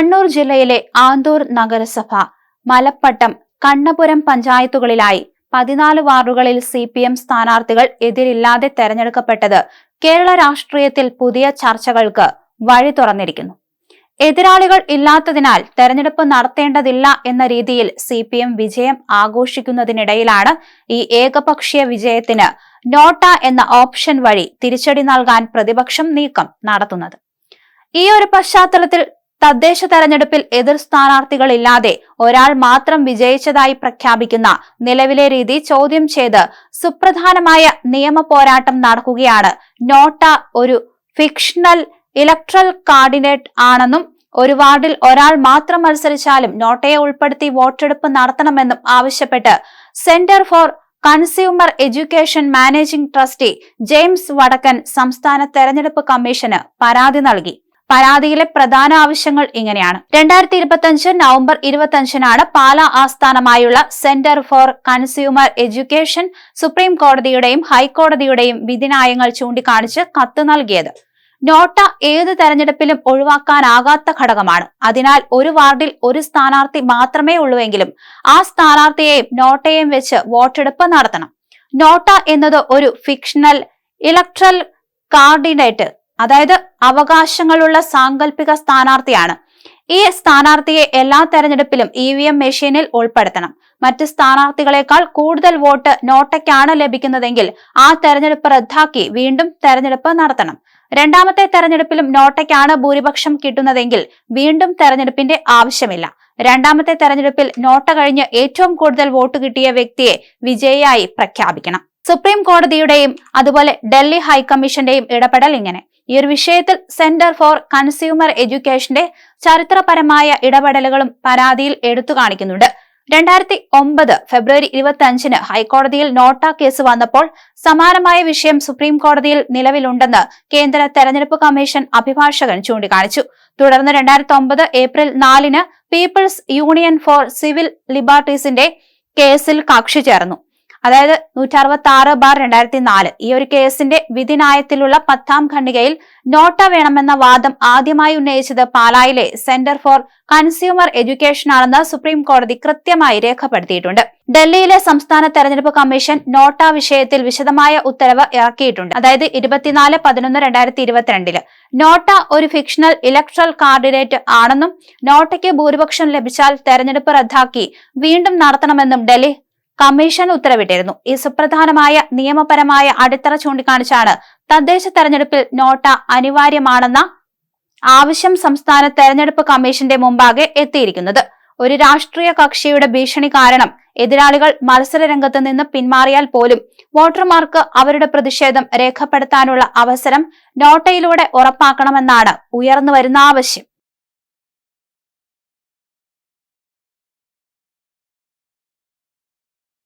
കണ്ണൂർ ജില്ലയിലെ ആന്തൂർ നഗരസഭ. മലപ്പട്ടം കണ്ണപുരം പഞ്ചായത്തുകളിലായി പതിനാല് വാർഡുകളിൽ സി പി എം സ്ഥാനാർത്ഥികൾ എതിരില്ലാതെ തെരഞ്ഞെടുക്കപ്പെട്ടത് കേരള രാഷ്ട്രീയത്തിൽ പുതിയ ചർച്ചകൾക്ക് വഴി തുറന്നിരിക്കുന്നു. എതിരാളികൾ ഇല്ലാത്തതിനാൽ തെരഞ്ഞെടുപ്പ് നടത്തേണ്ടതില്ല എന്ന രീതിയിൽ സി പി എം വിജയം ആഘോഷിക്കുന്നതിനിടയിലാണ് ഈ ഏകപക്ഷീയ വിജയത്തിന് നോട്ട എന്ന ഓപ്ഷൻ വഴി തിരിച്ചടി നൽകാൻ പ്രതിപക്ഷം നീക്കം നടത്തുന്നത്. ഈ ഒരു പശ്ചാത്തലത്തിൽ തദ്ദേശ തെരഞ്ഞെടുപ്പിൽ എതിർ സ്ഥാനാർത്ഥികളില്ലാതെ ഒരാൾ മാത്രം വിജയിച്ചതായി പ്രഖ്യാപിക്കുന്ന നിലവിലെ രീതി ചോദ്യം ചെയ്ത് സുപ്രധാനമായ നിയമ പോരാട്ടം നടക്കുകയാണ്. നോട്ട ഒരു ഫിക്ഷണൽ ഇലക്ട്രൽ കാർഡിനേറ്റ് ആണെന്നും ഒരു വാർഡിൽ ഒരാൾ മാത്രം മത്സരിച്ചാലും നോട്ടയെ ഉൾപ്പെടുത്തി വോട്ടെടുപ്പ് നടത്തണമെന്നും ആവശ്യപ്പെട്ട് centre for consumer education managing trustee James Vadakkan സംസ്ഥാന തെരഞ്ഞെടുപ്പ് കമ്മീഷന് പരാതി നൽകി. പരാതിയിലെ പ്രധാന ആവശ്യങ്ങൾ ഇങ്ങനെയാണ്. രണ്ടായിരത്തി ഇരുപത്തിയഞ്ച് നവംബർ ഇരുപത്തിയഞ്ചിനാണ് പാലാ ആസ്ഥാനമായുള്ള centre for consumer education supreme കോടതിയുടെയും ഹൈക്കോടതിയുടെയും വിധിന്യായങ്ങൾ ചൂണ്ടിക്കാണിച്ച് കത്ത് നൽകിയത്. നോട്ട ഏത് തെരഞ്ഞെടുപ്പിലും ഒഴിവാക്കാനാകാത്ത ഘടകമാണ്. അതിനാൽ ഒരു വാർഡിൽ ഒരു സ്ഥാനാർത്ഥി മാത്രമേ ഉള്ളൂവെങ്കിലും ആ സ്ഥാനാർത്ഥിയെയും നോട്ടയെയും വെച്ച് വോട്ടെടുപ്പ് നടത്തണം. നോട്ട എന്നത് ഒരു ഫിക്ഷണൽ ഇലക്ട്രൽ കാർഡിനേറ്റ് അതായത് അവകാശങ്ങളുള്ള സാങ്കല്പിക സ്ഥാനാർത്ഥിയാണ്. ഈ സ്ഥാനാർത്ഥിയെ എല്ലാ തെരഞ്ഞെടുപ്പിലും ഇ വി എം മെഷീനിൽ ഉൾപ്പെടുത്തണം. മറ്റ് സ്ഥാനാർത്ഥികളെക്കാൾ കൂടുതൽ വോട്ട് നോട്ടയ്ക്കാണ് ലഭിക്കുന്നതെങ്കിൽ ആ തെരഞ്ഞെടുപ്പ് റദ്ദാക്കി വീണ്ടും തെരഞ്ഞെടുപ്പ് നടത്തണം. രണ്ടാമത്തെ തെരഞ്ഞെടുപ്പിലും നോട്ടയ്ക്കാണ് ഭൂരിപക്ഷം കിട്ടുന്നതെങ്കിൽ വീണ്ടും തെരഞ്ഞെടുപ്പിന്റെ ആവശ്യമില്ല. രണ്ടാമത്തെ തെരഞ്ഞെടുപ്പിൽ നോട്ട കഴിഞ്ഞ് ഏറ്റവും കൂടുതൽ വോട്ട് കിട്ടിയ വ്യക്തിയെ വിജയിയായി പ്രഖ്യാപിക്കണം. സുപ്രീം കോടതിയുടെയും അതുപോലെ ഡൽഹി ഹൈക്കമ്മീഷന്റെയും ഇടപെടൽ ഇങ്ങനെ. ഈ ഒരു വിഷയത്തിൽ സെന്റർ ഫോർ കൺസ്യൂമർ എഡ്യൂക്കേഷന്റെ ചരിത്രപരമായ ഇടപെടലുകളും പരാതിയിൽ എടുത്തു കാണിക്കുന്നുണ്ട്. രണ്ടായിരത്തി ഒമ്പത് ഫെബ്രുവരി ഇരുപത്തി അഞ്ചിന് ഹൈക്കോടതിയിൽ നോട്ട കേസ് വന്നപ്പോൾ സമാനമായ വിഷയം സുപ്രീം കോടതിയിൽ നിലവിലുണ്ടെന്ന് കേന്ദ്ര തെരഞ്ഞെടുപ്പ് കമ്മീഷൻ അഭിഭാഷകൻ ചൂണ്ടിക്കാണിച്ചു. തുടർന്ന് രണ്ടായിരത്തി ഒമ്പത് ഏപ്രിൽ നാലിന് പീപ്പിൾസ് യൂണിയൻ ഫോർ സിവിൽ ലിബർട്ടീസിന്റെ കേസിൽ കക്ഷി ചേർന്നു. അതായത് നൂറ്റി അറുപത്തി ആറ് ബാർ രണ്ടായിരത്തി നാല് ഈ ഒരു കേസിന്റെ വിധിനായത്തിലുള്ള പത്താം ഖണ്ഡികയിൽ നോട്ട വേണമെന്ന വാദം ആദ്യമായി ഉന്നയിച്ചത് പാലായിലെ സെന്റർ ഫോർ കൺസ്യൂമർ എഡ്യൂക്കേഷൻ ആണെന്ന് സുപ്രീം കോടതി കൃത്യമായി രേഖപ്പെടുത്തിയിട്ടുണ്ട്. ഡൽഹിയിലെ സംസ്ഥാന തെരഞ്ഞെടുപ്പ് കമ്മീഷൻ നോട്ട വിഷയത്തിൽ വിശദമായ ഉത്തരവ് ഇറക്കിയിട്ടുണ്ട്. അതായത് ഇരുപത്തിനാല് പതിനൊന്ന് രണ്ടായിരത്തി ഇരുപത്തിരണ്ടിൽ നോട്ട ഒരു ഫിക്ഷണൽ ഇലക്ട്രൽ കാർഡിനേറ്റ് ആണെന്നും നോട്ടയ്ക്ക് ഭൂരിപക്ഷം ലഭിച്ചാൽ തെരഞ്ഞെടുപ്പ് റദ്ദാക്കി വീണ്ടും നടത്തണമെന്നും ഡൽഹി കമ്മീഷൻ ഉത്തരവിട്ടിരുന്നു. ഈ സുപ്രധാനമായ നിയമപരമായ അടിത്തറ ചൂണ്ടിക്കാണിച്ചാണ് തദ്ദേശ തെരഞ്ഞെടുപ്പിൽ നോട്ട അനിവാര്യമാണെന്ന ആവശ്യം സംസ്ഥാന തെരഞ്ഞെടുപ്പ് കമ്മീഷന്റെ മുമ്പാകെ എത്തിയിരിക്കുന്നത്. ഒരു രാഷ്ട്രീയ കക്ഷിയുടെ ഭീഷണി കാരണം എതിരാളികൾ മത്സര രംഗത്ത് നിന്ന് പിന്മാറിയാൽ പോലും വോട്ടർമാർക്ക് അവരുടെ പ്രതിഷേധം രേഖപ്പെടുത്താനുള്ള അവസരം നോട്ടയിലൂടെ ഉറപ്പാക്കണമെന്നാണ് ഉയർന്നുവരുന്ന ആവശ്യം.